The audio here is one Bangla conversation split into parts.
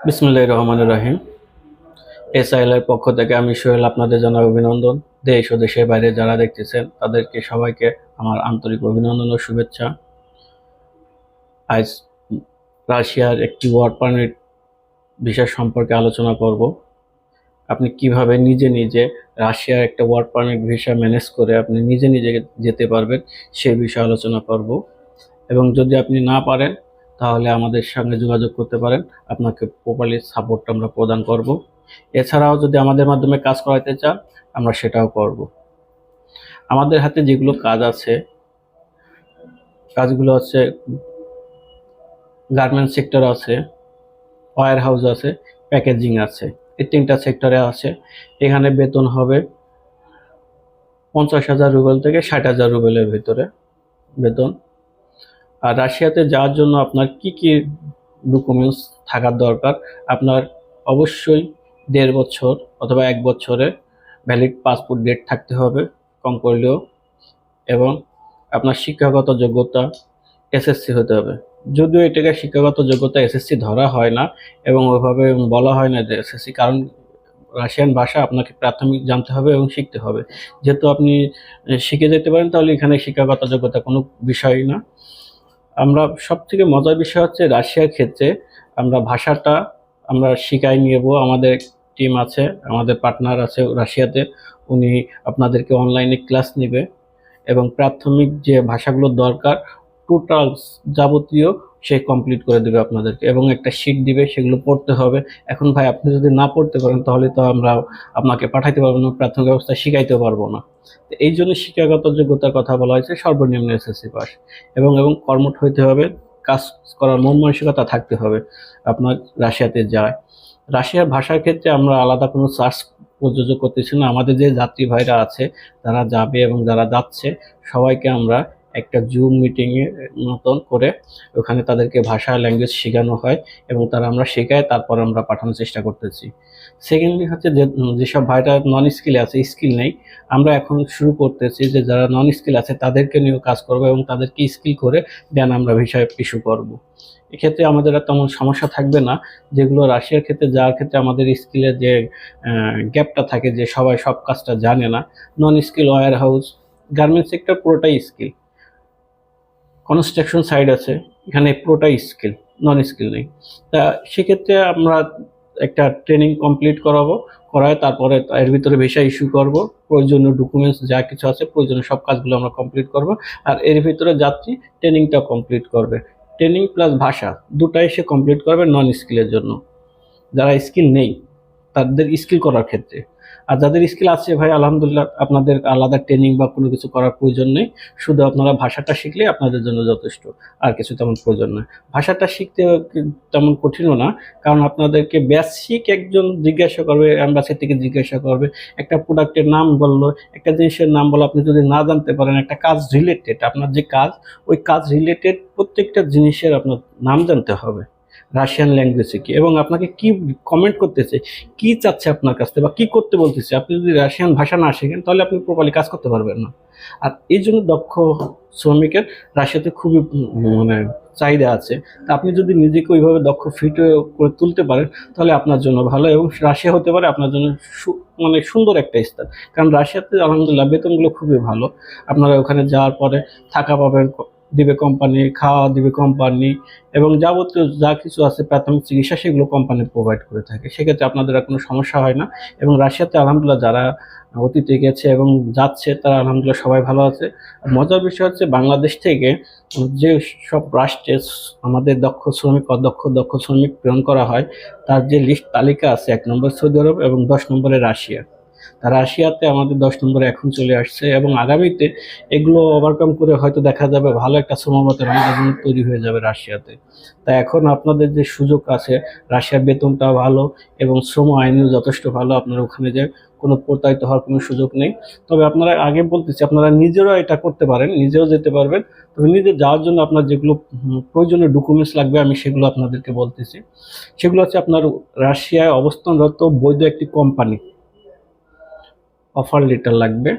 বিসমুল্লাহ রহমান রাহিম। এসআইএল এর পক্ষ থেকে আমি সোহেল আপনাদের জানাই অভিনন্দন। দেশ ও দেশের বাইরে যারা দেখতেছেন, তাদেরকে সবাইকে আমার আন্তরিক অভিনন্দন ও শুভেচ্ছা। আজ রাশিয়ার একটি ওয়ার্ক পারমিট বিষয় সম্পর্কে আলোচনা করব। আপনি কীভাবে নিজে নিজে রাশিয়ার একটা ওয়ার্ক পারমিট ভিসা ম্যানেজ করে আপনি নিজে নিজে যেতে পারবেন সেই বিষয়ে আলোচনা করব। এবং যদি আপনি না পারেন তাহলে আমাদের সঙ্গে যোগাযোগ করতে পারেন। আপনাকে প্রপারলি সাপোর্ট আমরা প্রদান করব। এছাড়াও যদি আমাদের মাধ্যমে কাজ করাতে চান, আমরা সেটাও করব। আমাদের হাতে যেগুলো কাজ আছে, কাজগুলো হচ্ছে গার্মেন্টস সেক্টর আছে ওয়ার হাউস আছে প্যাকেজিং আছে। এই তিনটা সেক্টরে আছে। এখানে বেতন হবে পঞ্চাশ হাজার রুবেল থেকে ষাট হাজার রুবেলের ভিতরে বেতন। আর রাশিয়াতে যাওয়ার জন্য আপনার কি কি ডকুমেন্টস থাকার দরকার? আপনার অবশ্যই দেড় বছর অথবা এক বছরের ভ্যালিড পাসপোর্ট ডেট থাকতে হবে, কম করলেও। এবং আপনার শিক্ষাগত যোগ্যতা এসএসসি হতে হবে। যদিও এটাকে শিক্ষাগত যোগ্যতা এসএসসি ধরা হয় না এবং ওইভাবে বলা হয় না যে এসএসসি কারণ রাশিয়ান ভাষা আপনাকে প্রাথমিক জানতে হবে এবং শিখতে হবে। যেহেতু আপনি শিখে যেতে পারেন, তাহলে এখানে শিক্ষাগত যোগ্যতা কোনো বিষয়ই না। আমরা সব থেকে মজার বিষয় হচ্ছে রাশিয়ার ক্ষেত্রে আমরা ভাষাটা আমরা শিখাই যাব আমাদের টিম আছে, আমাদের পার্টনার আছে রাশিয়াতে, উনি আপনাদেরকে অনলাইনে ক্লাস নেবে এবং প্রাথমিক যে ভাষাগুলো দরকার টোটাল যাবতীয় সে কমপ্লিট করে দেবে আপনাদেরকে এবং একটা শিট দিবে, সেগুলো পড়তে হবে। এখন ভাই, আপনি যদি না পড়তে পারেন, তাহলে তো আমরা আপনাকে পাঠাইতে পারব না, প্রাথমিক অবস্থা শিখাইতে পারব না। এই জন্য শিক্ষাগত যোগ্যতার কথা বলা হয়েছে, সর্বনিম্ন এসএসসি পাস এবং এবং কর্মঠ হইতে হবে, কাজ করার মন মানসিকতা থাকতে হবে আপনার রাশিয়াতে যায়। রাশিয়ার ভাষার ক্ষেত্রে আমরা আলাদা কোনো সার্চ প্রযোজ্য করতেছি না। আমাদের যে যাত্রী ভাইরা আছে যারা যাবে এবং যারা যাচ্ছে, সবাইকে আমরা একটা জুম মিটিংয়ের মতন করে ওখানে তাদেরকে ভাষা ল্যাঙ্গুয়েজ শেখানো হয় এবং তারা আমরা শেখায়, তারপর আমরা পাঠানোর চেষ্টা করতেছি। সেকেন্ডলি হচ্ছে যে যেসব ভাইরা নন স্কিলে আছে স্কিল নেই, আমরা এখন শুরু করতেছি যে যারা নন স্কিল আছে তাদেরকে নিয়েও কাজ করব এবং তাদেরকে স্কিল করে দেন আমরা ভিসা ইস্যু করব। এক্ষেত্রে আমাদের আর তেমন সমস্যা থাকবে না, যেগুলো রাশিয়ার ক্ষেত্রে, যার ক্ষেত্রে আমাদের স্কিলের যে গ্যাপটা থাকে যে সবাই সব কাজটা জানে না non skill warehouse garments sector পুরোটাই স্কিল কনস্ট্রাকশন সাইড আছে, এখানে পুরোটাই স্কিল নন স্কিল নেই। তা সেক্ষেত্রে আমরা একটা ট্রেনিং কমপ্লিট করাবো, করায় তারপরে এর ভিতরে ভিসা ইস্যু করব, প্রয়োজনীয় ডকুমেন্টস যা কিছু আছে, প্রয়োজনীয় সব কাজগুলো আমরা কমপ্লিট করব, আর এর ভিতরে যাত্রী ট্রেনিংটা কমপ্লিট করবে। ট্রেনিং প্লাস ভাষা, দুটাই সে কমপ্লিট করবে নন স্কিলের জন্য। যারা স্কিল নেই তাদের স্কিল করার ক্ষেত্রে। আর যাদের স্কিল আছে ভাই, আলহামদুলিল্লাহ আপনাদের আলাদা ট্রেনিং বা কোনো কিছু করার প্রয়োজন নেই। শুধু আপনারা ভাষাটা শিখলে আপনাদের জন্য যথেষ্ট, আর কিছু তেমন প্রয়োজন নয় ভাষাটা শিখতে তেমন কঠিনও না, কারণ আপনাদেরকে বেসিক একজন জিজ্ঞাসা করবে অ্যাম্বাসি থেকে জিজ্ঞাসা করবে, একটা প্রোডাক্টের নাম বলল, একটা জিনিসের নাম বলো, আপনি যদি না জানতে পারেন, একটা কাজ রিলেটেড আপনার যে কাজ, ওই কাজ রিলেটেড প্রত্যেকটা জিনিসের আপনার নাম জানতে হবে। রাশিয়ান ল্যাঙ্গুয়েজে কি? এবং আপনাকে কি কমেন্ট করতেছে? কি চাচ্ছে আপনার কাছ থেকে বা কি করতে বলতেছে? আপনি যদি রাশিয়ান ভাষা না শেখেন, তাহলে আপনি প্রপারলি কাজ করতে পারবেন না। আর এই জন্য দক্ষ শ্রমিকের রাশিয়াতে খুবই মানে চাহিদা আছে। তা আপনি যদি নিজেকে ওইভাবে দক্ষ ফিট করে তুলতে পারেন, তাহলে আপনার জন্য ভালো এবং রাশিয়া হতে পারে আপনার জন্য মানে সুন্দর একটা স্থান। কারণ রাশিয়াতে আলহামদুলিল্লাহ বেতনগুলো খুবই ভালো। আপনারা ওখানে যাওয়ার পরে থাকা পাবেন দিবে কোম্পানি খাওয়া দিবে কোম্পানি এবং যাবতীয় যা কিছু আছে প্রাথমিক চিকিৎসা সেগুলো কোম্পানি প্রোভাইড করে থাকে। সেক্ষেত্রে আপনাদের আর কোনো সমস্যা হয় না এবং রাশিয়াতে আলহামদুলিল্লাহ যারা অতীতে গেছে এবং যাচ্ছে তারা আলহামদুলিল্লাহ সবাই ভালো আছে। মজার বিষয় হচ্ছে বাংলাদেশ থেকে যে সব রাষ্ট্রে আমাদের দক্ষ শ্রমিক, অদক্ষ দক্ষ শ্রমিক প্রেরণ করা হয়, তার যে লিস্ট তালিকা আছে, এক নম্বর সৌদি আরব এবং দশ নম্বরে রাশিয়া। রাশিয়াতে আমাদের দশ নম্বরে এখন চলে আসছে এবং আগামীতে এগুলো ওভারকাম করে হয়তো দেখা যাবে ভালো একটা আমাদের জন্য তৈরি হয়ে যাবে রাশিয়াতে। তা এখন আপনাদের যে সুযোগ আছে, রাশিয়ার বেতনটা ভালো এবং শ্রম আইনও যথেষ্ট ভালো, আপনারা ওখানে যে কোনো প্রতারিত হওয়ার কোনো সুযোগ নেই। তবে আপনারা আগে বলতেছি, আপনারা নিজেরাও এটা করতে পারেন, নিজেও যেতে পারবেন। তবে নিজে যাওয়ার জন্য আপনার যেগুলো প্রয়োজনীয় ডকুমেন্টস লাগবে, আমি সেগুলো আপনাদেরকে বলতেছি। সেগুলো হচ্ছে আপনার রাশিয়ায় অবস্থানরত বৈধ একটি কোম্পানি অফার লেটার লাগবে।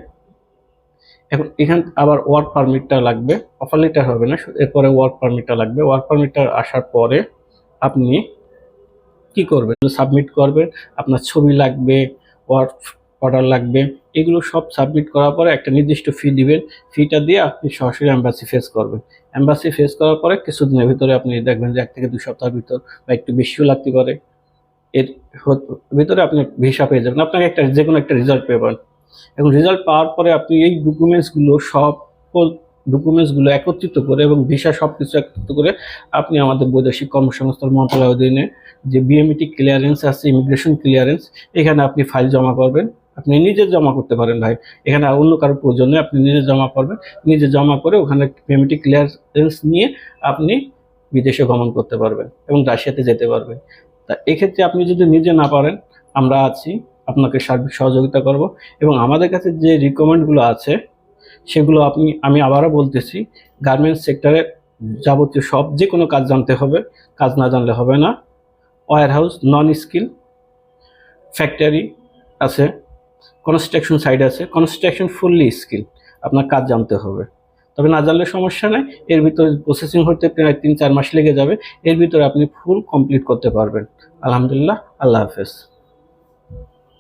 এখন এখান আবার ওয়ার্ক পারমিটটা লাগবে। অফার লেটার হবে না, এরপরে ওয়ার্ক পারমিটটা লাগবে। ওয়ার্ক পারমিটটা আসার পরে আপনি কি করবেন? সাবমিট করবেন, আপনার ছবি লাগবে ওয়ার্ক অর্ডার লাগবে, এগুলো সব সাবমিট করার পরে একটা নির্দিষ্ট ফি দিবেন। ফিটা দিয়ে আপনি সরাসরি অ্যাম্বাসি ফেস করবেন। অ্যাম্বাসি ফেস করার পরে কিছুদিনের ভিতরে আপনি দেখবেন যে এক থেকে দুই সপ্তাহের ভিতর বা একটু বেশিও লাগতে পারে। এর ভিতরে আপনি ভিসা পেয়ে যাবেন। আপনাকে একটা যে কোনো একটা রেজাল্ট পেবেন এবং রেজাল্ট পাওয়ার পরে আপনি এই ডকুমেন্টসগুলো সব ডকুমেন্টসগুলো একত্রিত করে এবং ভিসা সব কিছু একত্রিত করে আপনি আমাদের বৈদেশিক কর্মসংস্থান মন্ত্রণালয়ের অধীনে যে বিএমইটি ক্লিয়ারেন্স আছে ইমিগ্রেশন ক্লিয়ারেন্স এখানে আপনি ফাইল জমা করবেন। আপনি নিজে জমা করতে পারেন ভাই। এখানে অন্য কারোর প্রয়োজন নেই, আপনি নিজে জমা করবেন। নিজে জমা করে ওখানে বিএমইটি ক্লিয়ারেন্স নিয়ে আপনি বিদেশে ভ্রমণ করতে পারবেন এবং রাশিয়াতে যেতে পারবেন। তা এক্ষেত্রে আপনি যদি নিজে না পারেন, আমরা আছি। আপনাকে সার্বিক সহযোগিতা করব। এবং আমাদের কাছে যে রিকমেন্ডগুলো আছে, সেগুলো আপনি, আমি আবারও বলতেছি গার্মেন্টস সেক্টরে যাবতীয় সব যে কোনো কাজ জানতে হবে, কাজ না জানলে হবে না। Warehouse non skill factory আছে কনস্ট্রাকশন সাইড আছে কনস্ট্রাকশন ফুললি স্কিল আপনার কাজ জানতে হবে। তবে না জানলে সমস্যা নাই, এর ভিতরে প্রসেসিং হতে প্রায় তিন চার মাস লেগে যাবে, এর ভিতরে আপনি ফুল কমপ্লিট করতে পারবেন। আলহামদুলিল্লাহ, আল্লাহ হাফেজ।